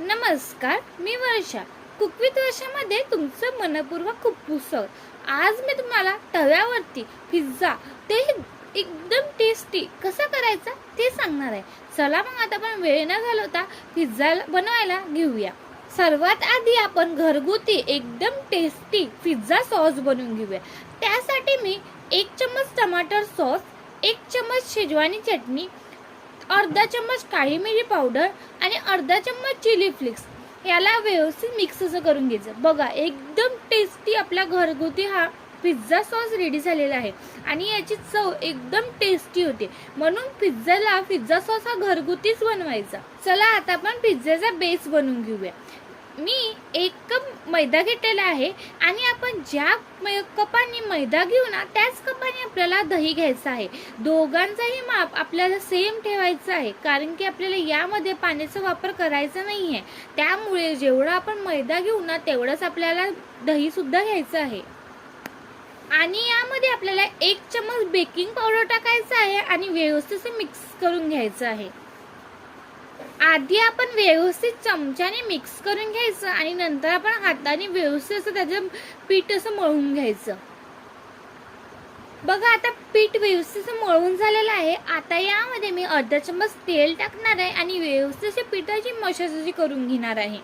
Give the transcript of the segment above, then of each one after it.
नमस्कार मी वर्षा. कुकवित वर्षामध्ये तुमचं मनपूर्वक खूप आज मी तुम्हाला तव्यावरती पिझ्झा ते एकदम टेस्टी कसा करायचा ते सांगणार आहे. चला मग आता आपण वेळ न घालवता पिझ्झा बनवायला घेऊया. सर्वात आधी आपण घरगुती एकदम टेस्टी पिझ्झा सॉस बनवून घेऊया. त्यासाठी मी एक चम्मच टमाटर सॉस एक चम्मच शेजवानी चटणी अर्धा चम्मच काळी मिरी पावडर आणि अर्धा चम्मच चिली फ्लेक्स. याला व्यवस्थित मिक्स असं करून घ्यायचं. बघा एकदम टेस्टी आपला घरगुती हा पिझ्झा सॉस रेडी झालेला आहे. आणि याची चव एकदम टेस्टी होते. म्हणून पिझ्झाला पिझ्झा सॉस हा घरगुतीच बनवायचा. चला आता आपण पिझ्झाचा बेस बनवून घेऊया. मी एक कप मैदा घेतलेला आहे आणि आपण ज्या मै- कपाने मैदा घेऊ ना त्याच कपाने आपल्याला दही घ्यायचं आहे. दोघांचाही माप आपल्याला सेम ठेवायचं आहे. कारण की आपल्याला यामध्ये पाण्याचा वापर करायचा नाही आहे त्यामुळे जेवढा आपण मैदा घेऊ ना तेवढंच आपल्याला दहीसुद्धा घ्यायचं आहे. आणि यामध्ये आपल्याला एक चम्मच बेकिंग पावडर टाकायचं आहे आणि व्यवस्थित मिक्स करून घ्यायचं आहे. आधी आपण व्यवस्थित चमच्याने मिक्स करून घ्यायचं आणि नंतर आपण हाताने व्यवस्थित असं त्याचं पीठ असं मळून घ्यायचं. बघा आता पीठ व्यवस्थित असं मळून झालेलं आहे. आता यामध्ये मी अर्धा चम्मच तेल टाकणार आहे आणि व्यवस्थित अशी पिठाची मशाज अशी करून घेणार आहे.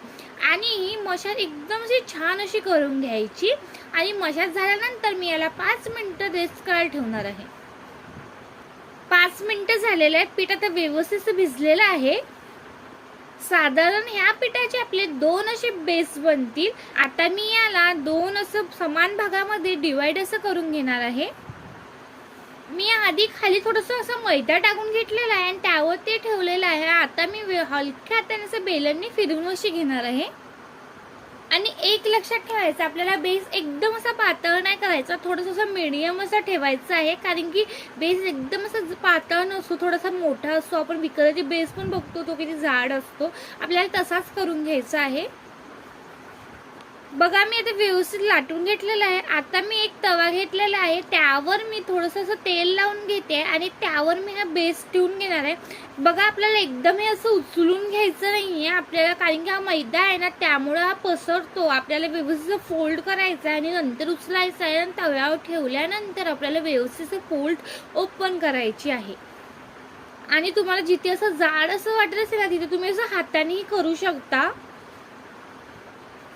आणि ही मशाज एकदम अशी छान अशी करून घ्यायची. आणि मशाज झाल्यानंतर मी याला पाच मिनटं रेस्ट करायला ठेवणार आहे. पाच मिनटं झालेले आहेत. पीठ आता व्यवस्थित भिजलेलं आहे. साधारण ह्या पिठाचे आपले दोन असे बेस बनतील. आता मी याला दोन असं समान भागामध्ये डिवाइड असं करून घेणार आहे. मी आधी खाली थोडस असं मैदा टाकून घेतलेला आहे आणि त्यावर ते ठेवलेलं आहे. आता मी हलक्या हाताने असं बेलनने फिरवून अशी घेणार आहे. आणि एक लक्षात ठेवायचं आपल्याला बेस एकदम असा पातळ नाही करायचा थोडंसं असं मिडियम असं ठेवायचं आहे कारण की बेस एकदम असं पातळ नसतो थोडासा मोठा असतो आपण विकताचे बेस पण बघतो तो किती जाड असतो आपल्याला तसाच करून घ्यायचा आहे. बघा मी आता व्यवस्थित लाटून घेतलेलं आहे. आता मी एक तवा घेतलेला आहे. त्यावर मी थोडंसं असं तेल लावून घेते आणि त्यावर मी हा बेस ठेवून घेणार आहे. बघा आपल्याला एकदम हे असं उचलून घ्यायचं नाही आहे आपल्याला कारण की हा मैदा आहे ना त्यामुळं हा पसरतो. आपल्याला व्यवस्थित फोल्ड करायचा आहे आणि नंतर उचलायचा आहे आणि तव्यावर ठेवल्यानंतर आपल्याला व्यवस्थित फोल्ड ओपन करायची आहे. आणि तुम्हाला जिथे असं जाड असं वाटत असेल ना तिथे तुम्ही असं हातानेही करू शकता.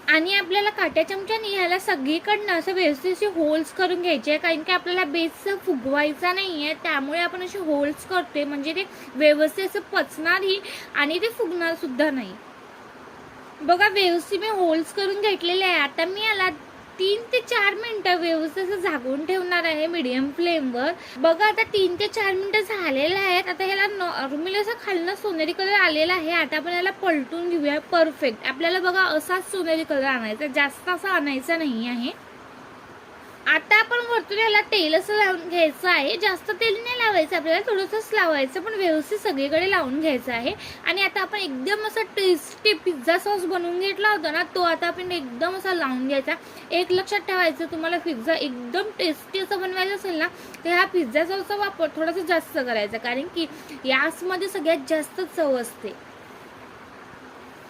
आणि आपल्याला काट्या चमच्याने ह्याला सगळीकडनं असं व्यवस्थित असे होल्स करून घ्यायचे आहे कारण की आपल्याला बेस फुगवायचा नाही आहे त्यामुळे आपण असे होल्स करतोय. म्हणजे ते व्यवस्थित असं पचणारही आणि ते फुगणार सुद्धा नाही. बघा व्यवस्थित मी होल्स करून घेतलेले आहे. आता मी याला तीन ते चार मिनिटं व्यवस्थित असं झाकून ठेवणार आहे मीडियम फ्लेमवर बघा आता तीन ते चार मिनिटं झालेले आहेत. आता ह्याला नॉर्मली असं खालनं सोनेरी कलर आलेला आहे. आता आपण याला पलटून घेऊया. परफेक्ट आपल्याला बघा असाच सोनेरी कलर आणायचा जास्त असा आणायचा नाही आहे. आता आपण वरतून याला तेल असं लावून घ्यायचं आहे. जास्त तेल नाही लावायचं आपल्याला थोडंसंच लावायचं पण व्यवस्थित सगळीकडे लावून घ्यायचं आहे. आणि आता आपण एकदम असं टेस्टी पिझ्झा सॉस बनवून घेतला होता ना तो आता आपण एकदम असा लावून घ्यायचा. एक लक्षात ठेवायचं तुम्हाला पिझ्झा एकदम टेस्टी असं बनवायचं असेल ना तर ह्या पिझ्झा सॉसचा वापर थोडासा जास्त करायचा. कारण की यासमध्ये सगळ्यात जास्त चव असते.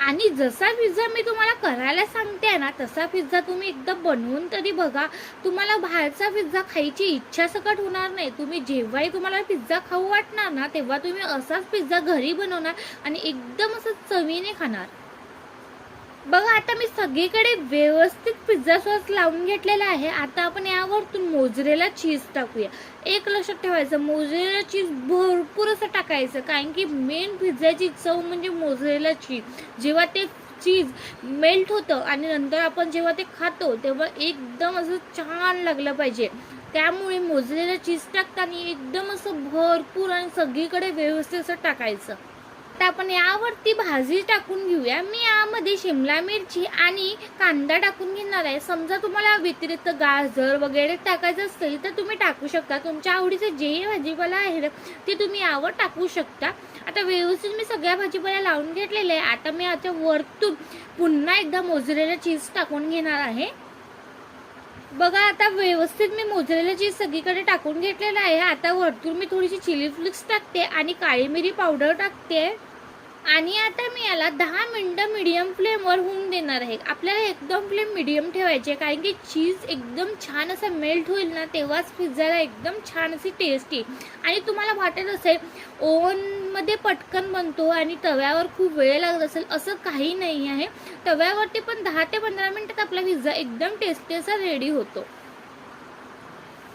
आणि जसा पिझ्झा मी तुम्हाला करायला सांगते ना तसा पिझ्झा तुम्ही एकदा बनवून तरी बघा. तुम्हाला बाहेरचा पिझ्झा खायची इच्छा सकट होणार नाही. तुम्ही जेव्हाही तुम्हाला पिझ्झा खाऊ वाटणार ना तेव्हा तुम्ही असाच पिझ्झा घरी बनवणार आणि एकदम असं चवीने खाणार. बघा आता मी सगळीकडे व्यवस्थित पिझ्झा सॉस लावून घेतलेला आहे. आता आपण यावरतून मोजरेला चीज टाकूया. एक लक्षात ठेवायचं मोजरेला चीज भरपूर असं टाकायचं कारण की मेन पिझ्झाची चव म्हणजे मोजरेला चीज जेव्हा ते चीज मेल्ट होतं आणि नंतर आपण जेव्हा ते खातो तेव्हा एकदम असं छान लागलं पाहिजे. त्यामुळे मोजलेलं चीज टाकताना एकदम असं भरपूर आणि सगळीकडे व्यवस्थित असं टाकायचं. आता आपण यावरती भाजी टाकून घेऊया. मी यामध्ये शिमला मिरची आणि कांदा टाकून घेणार आहे. समजा तुम्हाला व्यतिरिक्त गाजर वगैरे टाकायचं असेल तर तुम्ही टाकू शकता. तुमच्या आवडीचं जे भाजीपाला आहे ना, ते तुम्ही यावर टाकू शकता. आता व्यवस्थित मी सगळ्या भाजीपाला लावून घेतलेले आहे. आता मी आता वरतून पुन्हा एकदा मोजरेला चीज टाकून घेणार आहे. बघा आता व्यवस्थित मी मोजलेलं चीज सगळीकडे टाकून घेतलेलं आहे. आता वरतून मी थोडीशी चिली फ्लिक्स टाकते आणि काळी मिरी पावडर टाकते. आणि आता मी याला दहा मिनटं मीडियम फ्लेमवर होऊन देणार आहे. आपल्याला एकदम फ्लेम मीडियम ठेवायची आहे. कारण की चीज एकदम छान असं मेल्ट होईल ना तेव्हाच पिझ्झाला एकदम छान अशी टेस्टी आणि तुम्हाला वाटत असेल ओव्हनमध्ये पटकन बनतो आणि तव्यावर खूप वेळ लागत असेल असं काही नाही आहे. तव्यावरती पण दहा ते पंधरा मिनटात आपला पिझ्झा एकदम टेस्टी असा रेडी होतो.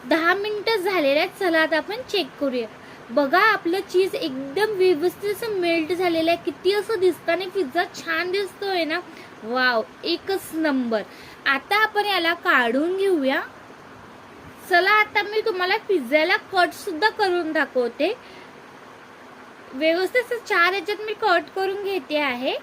दहा मिनटं झालेल्या आहेत. चला आता आपण चेक करूया. बघा आपलं चीज एकदम व्यवस्थित असं मेल्ट झालेलं आहे. किती असं दिसतं आणि पिझ्झा छान दिसतोय ना. वाव एकच नंबर आता आपण याला काढून घेऊया. चला आता मी तुम्हाला पिझ्झाला कट सुद्धा करून दाखवते. व्यवस्थित असं चार याच्यात मी कट करून घेते आहे.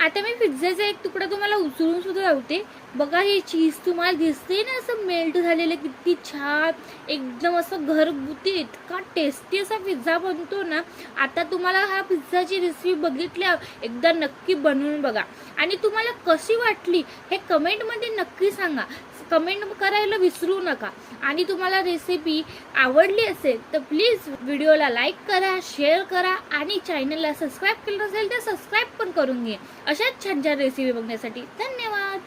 आता मी पिझ्झाचा एक तुकडा तुम्हाला उचलून सुद्धा लावते. बघा हे चीज तुम्हाला दिसते ना असं मेल्ट झालेलं किती छान एकदम असं घरगुती इतका टेस्टी असा पिझ्झा बनतो ना. आता तुम्हाला हा पिझ्झाची रेसिपी बघितल्यावर एकदा नक्की बनवून बघा. आणि तुम्हाला कशी वाटली हे कमेंटमध्ये नक्की सांगा. कमेंट करायला विसरू नका. आणि तुम्हाला रेसिपी आवडली असेल तर प्लीज व्हिडिओला लाईक करा शेअर करा आणि चॅनलला सबस्क्राईब केलं असेल तर सबस्क्राईब पण करून घे. अशाच छान छान रेसिपी बघण्यासाठी धन्यवाद.